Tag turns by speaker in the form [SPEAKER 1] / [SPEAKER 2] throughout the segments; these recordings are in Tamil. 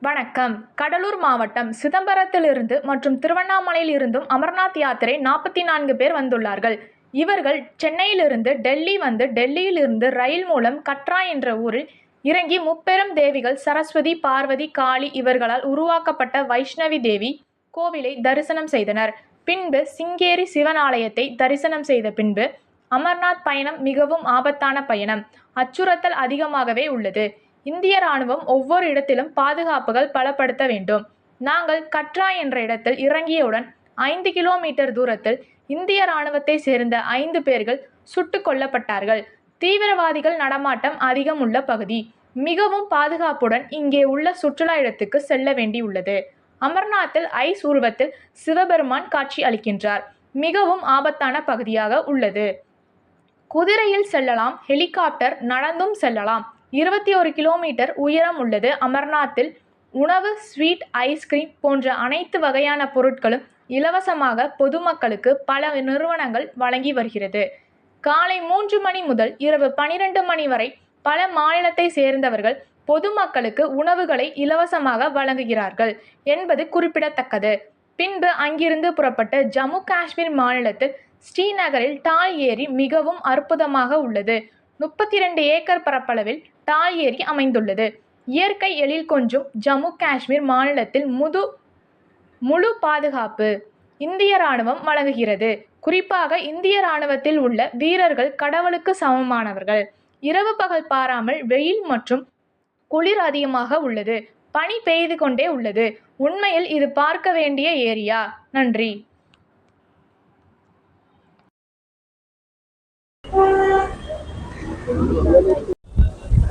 [SPEAKER 1] வணக்கம். கடலூர் மாவட்டம் சிதம்பரத்திலிருந்து மற்றும் திருவண்ணாமலையில் இருந்தும் அமர்நாத் யாத்திரை நாற்பத்தி நான்கு பேர் வந்துள்ளார்கள். இவர்கள் சென்னையிலிருந்து டெல்லி வந்து டெல்லியிலிருந்து ரயில் மூலம் கட்ரா என்ற ஊரில் இறங்கி முப்பெரும் தேவிகள் சரஸ்வதி பார்வதி காளி இவர்களால் உருவாக்கப்பட்ட வைஷ்ணவி தேவி கோவிலை தரிசனம் செய்தனர். பின்பு சிங்கேரி சிவன் ஆலயத்தை தரிசனம் செய்த பின்பு அமர்நாத் பயணம் மிகவும் ஆபத்தான பயணம். அச்சுறுத்தல் அதிகமாகவே உள்ளது. இந்திய ராணுவம் ஒவ்வொரு இடத்திலும் பாதுகாப்புகள் பலப்படுத்த வேண்டும். நாங்கள் கட்ரா என்ற இடத்தில் இறங்கியவுடன் ஐந்து கிலோமீட்டர் தூரத்தில் இந்திய ராணுவத்தை சேர்ந்த ஐந்து பேர்கள் சுட்டுக் கொல்லப்பட்டார்கள். தீவிரவாதிகள் நடமாட்டம் அதிகம் உள்ள பகுதி. மிகவும் பாதுகாப்புடன் இங்கே உள்ள சுற்றுலா இடத்துக்கு செல்ல வேண்டியுள்ளது. அமர்நாத்தில் ஐஸ் உருவத்தில் சிவபெருமான் காட்சி அளிக்கின்றார். மிகவும் ஆபத்தான பகுதியாக உள்ளது. குதிரையில் செல்லலாம் ஹெலிகாப்டர் நடந்தும் செல்லலாம். இருபத்தி ஒரு கிலோமீட்டர் உயரம் உள்ளது. அமர்நாத்தில் உணவு ஸ்வீட் ஐஸ்கிரீம் போன்ற அனைத்து வகையான பொருட்களும் இலவசமாக பொதுமக்களுக்கு பல நிறுவனங்கள் வழங்கி வருகிறது. காலை மூன்று மணி முதல் இரவு பனிரெண்டு மணி வரை பல மாநிலத்தை சேர்ந்தவர்கள் பொதுமக்களுக்கு உணவுகளை இலவசமாக வழங்குகிறார்கள் என்பது குறிப்பிடத்தக்கது. பின்பு அங்கிருந்து புறப்பட்ட ஜம்மு காஷ்மீர் மாநிலத்தில் ஸ்ரீநகரில் டால் ஏரி மிகவும் அற்புதமாக உள்ளது. முப்பத்தி ரெண்டு ஏக்கர் பரப்பளவில் டால் ஏரி அமைந்துள்ளது. இயற்கை எழில் கொஞ்சும் ஜம்மு காஷ்மீர் மாநிலத்தில் முது முழு பாதுகாப்பு இந்திய ராணுவம் வழங்குகிறது. குறிப்பாக இந்திய ராணுவத்தில் உள்ள வீரர்கள் கடவுளுக்கு சமமானவர்கள். இரவு பகல் பாராமல் வெயில் மற்றும் குளிர் அதிகமாக உள்ளது. பனி பெய்து கொண்டே உள்ளது. உண்மையில் இது பார்க்க வேண்டிய ஏரியா. நன்றி.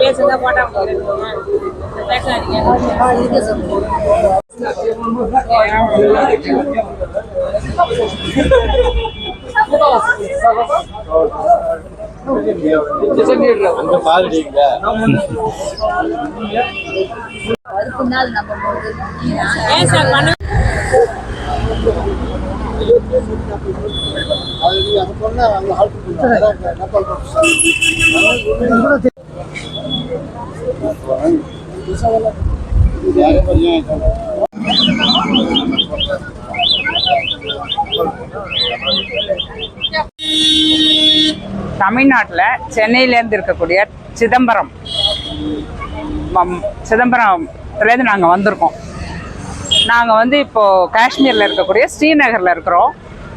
[SPEAKER 2] பேசுங்க போட்டா பேசாதீங்க
[SPEAKER 3] அங்க பாருடீங்களா
[SPEAKER 2] ஏன் சார் பண்ண
[SPEAKER 4] தமிழ்நாட்டில் சென்னையிலேருந்து இருக்கக்கூடிய சிதம்பரம். சிதம்பரத்துலேருந்து நாங்கள் வந்திருக்கோம். நாங்கள் வந்து இப்போது காஷ்மீரில் இருக்கக்கூடிய ஸ்ரீநகரில் இருக்கிறோம்.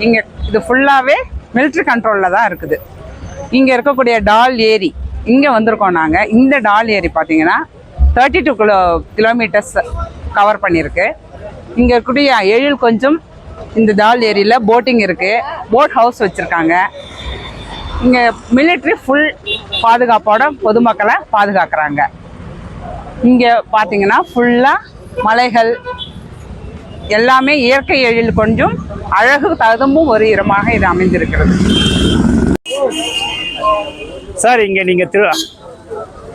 [SPEAKER 4] இங்கே இது ஃபுல்லாகவே மிலிட்ரி கண்ட்ரோலில் தான் இருக்குது. இங்கே இருக்கக்கூடிய டால் ஏரி இங்கே வந்திருக்கோம் நாங்கள் இந்த டால் ஏரி பார்த்தீங்கன்னா thirty two kilo kilometres cover பண்ணியிருக்கு. இங்கே இருக்கக்கூடிய எழில் கொஞ்சம் இந்த டால் ஏரியில் போட்டிங் இருக்குது போட் ஹவுஸ் வச்சுருக்காங்க. இங்கே மிலிட்ரி ஃபுல் பாதுகாப்போட பொதுமக்களை பாதுகாக்கிறாங்க. இங்கே பார்த்தீங்கன்னா ஃபுல்லாக மலைகள் எல்லாமே இயற்கை எழில் கொஞ்சம் அழகு தகும்பும் ஒரு இடமாக இது அமைந்திருக்கிறது.
[SPEAKER 5] சார் இங்கே நீங்கள் திரு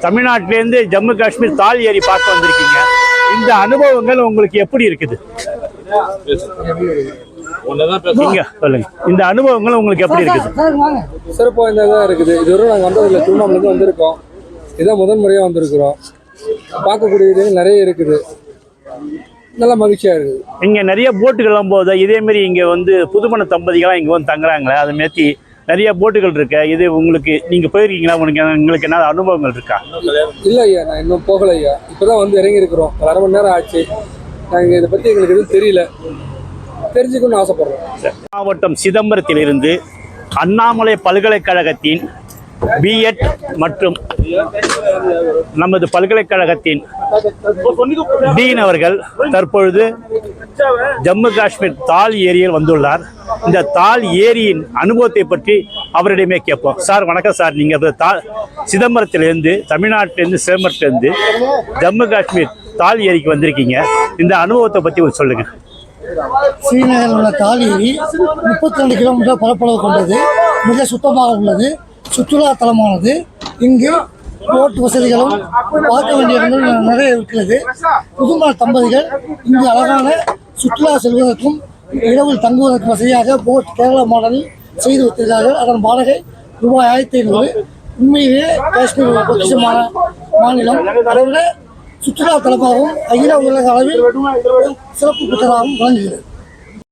[SPEAKER 5] தமிழ்நாட்டிலேருந்து ஜம்மு காஷ்மீர் தால் ஏரி பார்க்க வந்திருக்கீங்க. இந்த அனுபவங்கள் உங்களுக்கு எப்படி இருக்குது? நீங்க சொல்லுங்க. இந்த அனுபவங்கள் உங்களுக்கு எப்படி இருக்குது?
[SPEAKER 6] சிறப்பு வாய்ந்ததாக இருக்குது. இதுவரை நாங்கள் வந்ததில்லை. திருவண்ணாமலேருந்து வந்திருக்கோம். இதான் முதல் முறையாக வந்திருக்கிறோம். பார்க்கக்கூடிய இது நிறைய இருக்குது. நல்ல மகிழ்ச்சியாக இருக்குது.
[SPEAKER 5] இங்கே நிறைய போட்டுகள்லாம் போகுது. இதே மாதிரி இங்கே வந்து புதுமண தம்பதிகள்லாம் இங்கே வந்து தங்குறாங்களே அதை மாற்றி நிறைய போட்டுகள் இருக்கு. இது உங்களுக்கு நீங்கள் போயிருக்கீங்களா? உங்களுக்கு உங்களுக்கு என்ன அனுபவங்கள் இருக்கா?
[SPEAKER 6] இல்லை ஐயா நான் இன்னும் போகலை ஐயா. இப்போ தான் வந்து இறங்கியிருக்கிறோம். ஒரு அரை மணி நேரம் ஆச்சு. நாங்கள் இதை பற்றி எங்களுக்கு எதுவும் தெரியல. தெரிஞ்சுக்கணும்னு ஆசைப்படுறோம்.
[SPEAKER 5] மாவட்டம் சிதம்பரத்திலிருந்து அண்ணாமலை பல்கலைக்கழகத்தின் பிஎட் மற்றும் நமது பல்கலைக்கழகத்தின் டீன் அவர்கள் தற்பொழுது ஜம்மு காஷ்மீர் தால் ஏரியில் வந்துள்ளார். இந்த தால் ஏரியின் அனுபவத்தை பற்றி அவரிடமே கேட்போம். சார் வணக்கம் சார். நீங்கள் தா சிதம்பரத்திலேருந்து தமிழ்நாட்டிலேருந்து சிதம்பரத்திலேருந்து ஜம்மு காஷ்மீர் தால் ஏரிக்கு வந்திருக்கீங்க. இந்த அனுபவத்தை பற்றி கொஞ்சம் சொல்லுங்கள்
[SPEAKER 7] ஸ்ரீநகரில் உள்ள தால் முப்பத்தி ரெண்டு கிலோமீட்டர் பரப்பளவு கொண்டது. மிக சுத்தமாக உள்ளது. சுற்றுலா தலமானது. இங்கு போட் வசதிகளும் பார்க்க வேண்டிய இடங்கள் நிறைய இருக்கிறது. புதுமண தம்பதிகள் இங்கு அழகான சுற்றுலா செல்வதற்கும் இரவில் தங்குவதற்கு வசதியாக போட் கேரளா மாடலில் செய்து வைத்திருக்கிறார்கள். அதன் வாடகை ரூபாய் ஆயிரத்தி ஐநூறு. உண்மையிலேயே காஷ்மீர் பொக்கிஷமான மாநிலம். அதை விட சுற்றுலா தலமாகவும் அகில உலக அளவில் சிறப்பு பெற்றதாகவும் விளங்குகிறது.